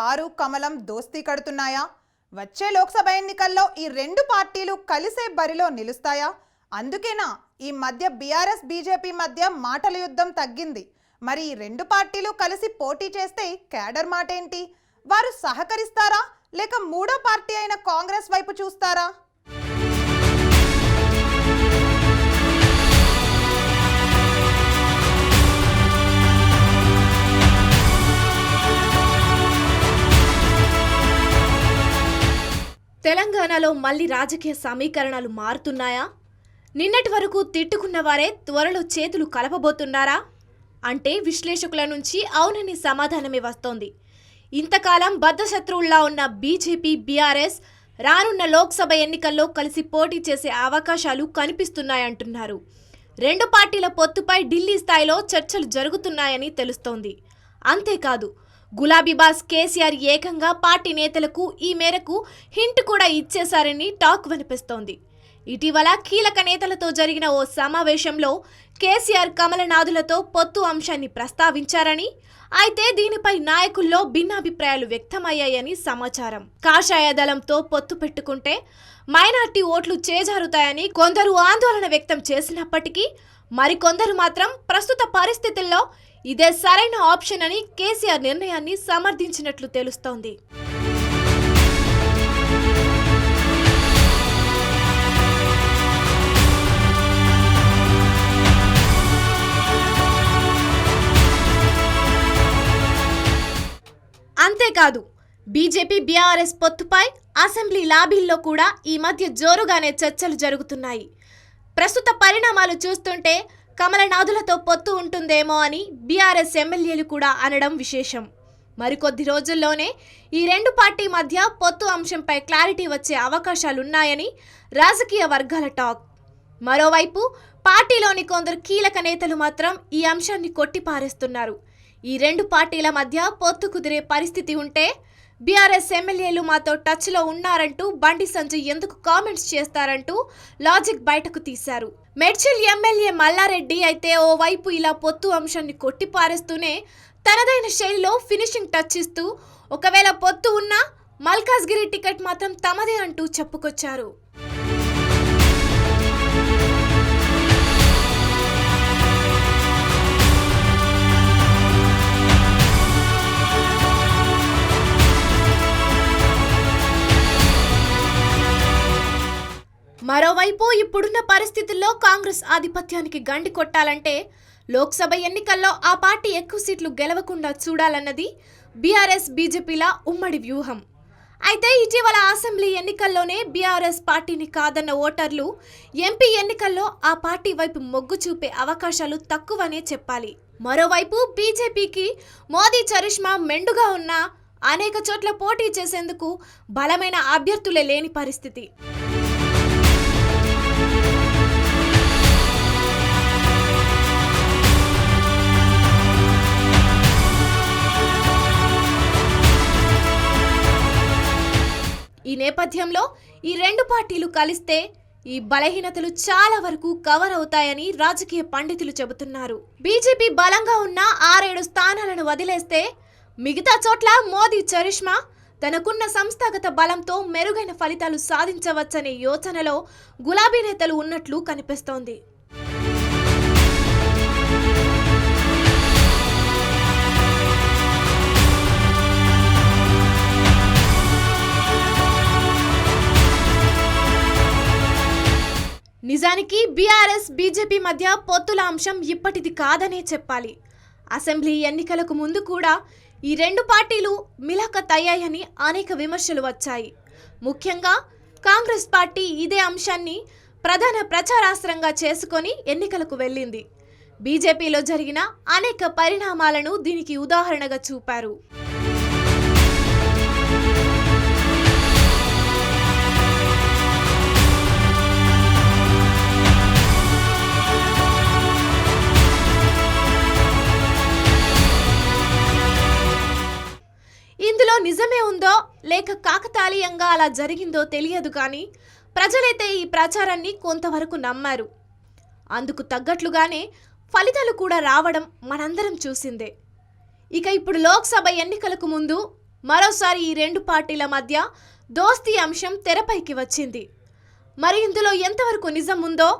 Car కమలం దోస్తీ కడుతున్నాయా? వచ్చే లోక్సభ ఎన్నికల్లో ఈ రెండు పార్టీలు కలిసే బరిలో నిలుస్తాయా? అందుకేనా ఈ మధ్య బీఆర్ఎస్ బీజేపీ మధ్య మాటల యుద్ధం తగ్గింది. మరి ఈ రెండు పార్టీలు కలిసి పోటీ చేస్తే కేడర్ మాట ఏంటి వారు సహకరిస్తారా? లేక మూడో పార్టీ అయిన కాంగ్రెస్ వైపు చూస్తారా? తెలంగాణలో మళ్ళీ రాజకీయ సమీకరణాలు మారుతున్నాయా? నిన్నటి వరకు తిట్టుకున్న వారే త్వరలో చేతులు కలపబోతున్నారా? అంటే విశ్లేషకుల నుంచి అవునని సమాధానమే వస్తోంది. ఇంతకాలం బద్ధశత్రువుల్లా ఉన్న బీజేపీ బీఆర్ఎస్ రానున్న లోక్సభ ఎన్నికల్లో కలిసి పోటీ చేసే అవకాశాలు కనిపిస్తున్నాయంటున్నారు. రెండు పార్టీల పొత్తుపై ఢిల్లీ స్థాయిలో చర్చలు జరుగుతున్నాయని తెలుస్తోంది. అంతేకాదు గులాబీబాస్ కేసీఆర్ ఏకంగా పార్టీ నేతలకు ఈ మేరకు హింట్ కూడా ఇచ్చేశారని టాక్ వినిపిస్తోంది. ఇటీవల కీలక నేతలతో జరిగిన ఓ సమావేశంలో కేసీఆర్ కమలనాథులతో పొత్తు అంశాన్ని ప్రస్తావించారని అయితే దీనిపై నాయకుల్లో భిన్నాభిప్రాయాలు వ్యక్తమయ్యాయని సమాచారం. కాషాయ దళంతో పొత్తు పెట్టుకుంటే మైనార్టీ ఓట్లు చేజారుతాయని కొందరు ఆందోళన వ్యక్తం చేసినప్పటికీ మరికొందరు మాత్రం ప్రస్తుత పరిస్థితుల్లో ఇదే సరైన ఆప్షన్ అని కేసీఆర్ నిర్ణయాన్ని సమర్థించినట్లు తెలుస్తోంది. అంతేకాదు బీజేపీ బీఆర్ఎస్ పొత్తుపై అసెంబ్లీ లాబీల్లో కూడా ఈ మధ్య జోరుగానే చర్చలు జరుగుతున్నాయి. ప్రస్తుత పరిణామాలు చూస్తుంటే కమలనాథులతో పొత్తు ఉంటుందేమో అని బీఆర్ఎస్ ఎమ్మెల్యేలు కూడా అనడం విశేషం. మరికొద్ది రోజుల్లోనే ఈ రెండు పార్టీ మధ్య పొత్తు అంశంపై క్లారిటీ వచ్చే అవకాశాలున్నాయని రాజకీయ వర్గాల టాక్. మరోవైపు పార్టీలోని కొందరు కీలక నేతలు మాత్రం ఈ అంశాన్ని కొట్టిపారేస్తున్నారు. ఈ రెండు పార్టీల మధ్య పొత్తు కుదిరే పరిస్థితి ఉంటే బీఆర్ఎస్ ఎమ్మెల్యేలు మాతో టచ్లో ఉన్నారంటూ బండి సంజయ్ ఎందుకు కామెంట్స్ చేస్తారంటూ లాజిక్ బయటకు తీశారు. మెడ్చల్ ఎమ్మెల్యే మల్లారెడ్డి అయితే ఓ వైపు ఇలా పొత్తు అంశాన్ని కొట్టిపారేస్తూనే తనదైన శైలిలో ఫినిషింగ్ టచ్ ఇస్తూ ఒకవేళ పొత్తు ఉన్నా మల్కాజ్గిరి టికెట్ మాత్రం తమదే అంటూ చెప్పుకొచ్చారు. మరోవైపు ఇప్పుడున్న పరిస్థితుల్లో కాంగ్రెస్ ఆధిపత్యానికి గండి కొట్టాలంటే లోక్సభ ఎన్నికల్లో ఆ పార్టీ ఎక్కువ సీట్లు గెలవకుండా చూడాలన్నది బీఆర్ఎస్ బీజేపీల ఉమ్మడి వ్యూహం. అయితే ఇటీవల అసెంబ్లీ ఎన్నికల్లోనే బీఆర్ఎస్ పార్టీని కాదన్న ఓటర్లు ఎంపీ ఎన్నికల్లో ఆ పార్టీ వైపు మొగ్గు చూపే అవకాశాలు తక్కువనే చెప్పాలి. మరోవైపు బీజేపీకి మోదీ చరిష్మా మెండుగా ఉన్న అనేక చోట్ల పోటీ చేసేందుకు బలమైన అభ్యర్థులే లేని పరిస్థితి. నేపథ్యంలో ఈ రెండు పార్టీలు కలిస్తే ఈ బలహీనతలు చాలా వరకు కవర్ అవుతాయని రాజకీయ పండితులు చెబుతున్నారు. బీజేపీ బలంగా ఉన్న ఆరేడు స్థానాలను వదిలేస్తే మిగతా చోట్ల మోదీ చరిష్మా తనకున్న సంస్థాగత బలంతో మెరుగైన ఫలితాలు సాధించవచ్చనే యోచనలో గులాబీ నేతలు ఉన్నట్లు కనిపిస్తోంది. నిజానికి బీఆర్ఎస్ బీజేపీ మధ్య పొత్తుల అంశం ఇప్పటిది కాదనే చెప్పాలి. అసెంబ్లీ ఎన్నికలకు ముందు కూడా ఈ రెండు పార్టీలు మిలాఖత్ అయ్యాయని అనేక విమర్శలు వచ్చాయి. ముఖ్యంగా కాంగ్రెస్ పార్టీ ఇదే అంశాన్ని ప్రధాన ప్రచారాస్త్రంగా చేసుకొని ఎన్నికలకు వెళ్ళింది. బీజేపీలో జరిగిన అనేక పరిణామాలను దీనికి ఉదాహరణగా చూపారు. నిజమే ఉందో లేక కాకతాళీయంగా అలా జరిగిందో తెలియదు కానీ ప్రజలైతే ఈ ప్రచారాన్ని కొంతవరకు నమ్మారు. అందుకు తగ్గట్లుగానే ఫలితాలు కూడా రావడం మనందరం చూసిందే. ఇక ఇప్పుడు లోక్సభ ఎన్నికలకు ముందు మరోసారి ఈ రెండు పార్టీల మధ్య దోస్తీ అంశం తెరపైకి వచ్చింది. మరి ఇందులో ఎంతవరకు నిజం ఉందో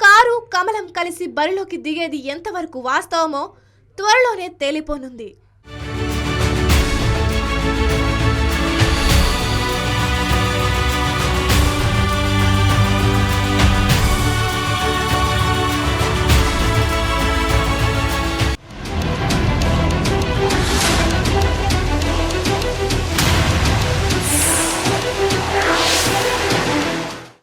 కారు కమలం కలిసి బరిలోకి దిగేది ఎంతవరకు వాస్తవమో త్వరలోనే తేలిపోనుంది.